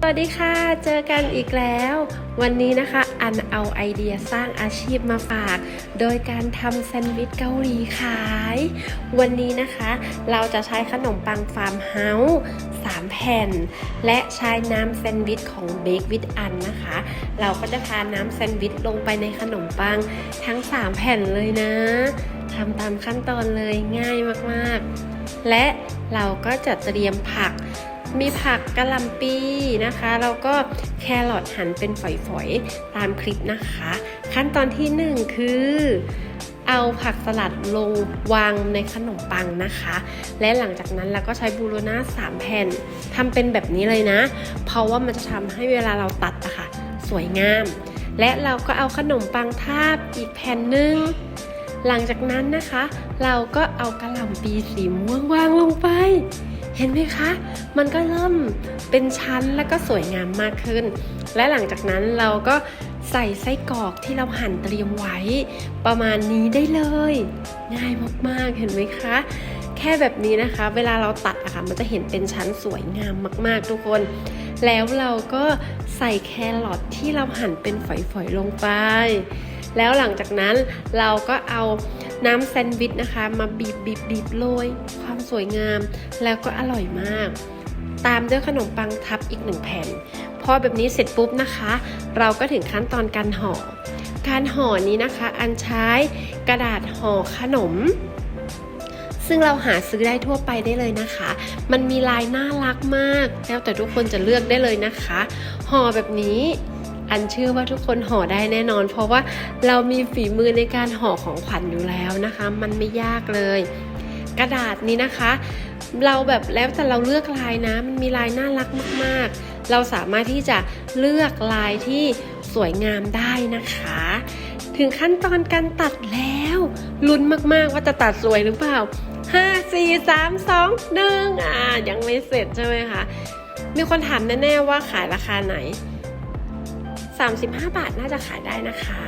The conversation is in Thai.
สวัสดีค่ะ เจอกันอีกแล้ว วันนี้นะคะอันเอาไอเดียสร้างอาชีพมาฝาก โดยการทำแซนด์วิชเกาหลีขาย วันนี้นะคะ เราจะใช้ขนมปังฟาร์มเฮาส์3แผ่น และใช้น้ำแซนด์วิชของเบ k วิดอันนะคะ เราก็จะทาน้ำแซนด์วิชลงไปในขนมปังทั้ง 3 แผ่นเลยนะทำตามขั้นตอนเลยง่ายมากๆ และเราก็จะเตรียมผัก มีผักกะหล่ำปีนะคะ แล้วก็แครอทหั่นเป็นฝอยๆ ตามคลิปนะคะ ขั้นตอนที่หนึ่งคือ เอาผักสลัดลงวางในขนมปังนะคะ และหลังจากนั้นเราก็ใช้บูโรน่า3แผ่นทำเป็นแบบนี้เลยนะ เพราะว่ามันจะทำให้เวลาเราตัดอะค่ะ สวยงาม และเราก็เอาขนมปังทาบอีกแผ่นหนึ่งหลังจากนั้นนะคะ เราก็เอากระหล่ำปีสีม่วงวางลงไป เห็นไหมคะ มันก็เริ่มเป็นชั้นแล้วก็สวยงามมากขึ้น และหลังจากนั้นเราก็ใส่ไส้กรอกที่เราหั่นเตรียมไว้ ประมาณนี้ได้เลย ง่ายมากๆ เห็นไหมคะ แค่แบบนี้นะคะ เวลาเราตัดอะค่ะ มันจะเห็นเป็นชั้นสวยงามมาก ๆ ทุกคน แล้วเราก็ใส่แครอทที่เราหั่นเป็นฝอยๆลงไป แล้วหลังจากนั้นเราก็เอา น้ำแซนด์วิชนะคะ มาบีบบีบบีบโรยความสวยงาม แล้วก็อร่อยมาก ตามด้วยขนมปังทับอีกหนึ่งแผ่นพอแบบนี้เสร็จปุ๊บนะคะ เราก็ถึงขั้นตอนการห่อ การห่อนี้นะคะ อันใช้กระดาษห่อขนมซึ่งเราหาซื้อได้ทั่วไปได้เลยนะคะ มันมีลายน่ารักมาก แล้วแต่ทุกคนจะเลือกได้เลยนะคะ ห่อแบบนี้ อันเชื่อว่าทุกคนห่อได้แน่นอน เพราะว่าเรามีฝีมือในการห่อของขวัญอยู่แล้วนะคะ มันไม่ยากเลย กระดาษนี้นะคะ เราแบบแล้วแต่เราเลือกลายนะ มันมีลายน่ารักมาก ๆ เราสามารถที่จะเลือกลายที่สวยงามได้นะคะ ถึงขั้นตอนการตัดแล้วลุ้นมากๆว่าจะตัดสวยหรือเปล่า 5 4 3 2 1อ่ายังไม่เสร็จใช่ไหมคะมีคนถามแน่ๆว่าขายราคาไหน 35 บาทน่าจะขายได้นะคะ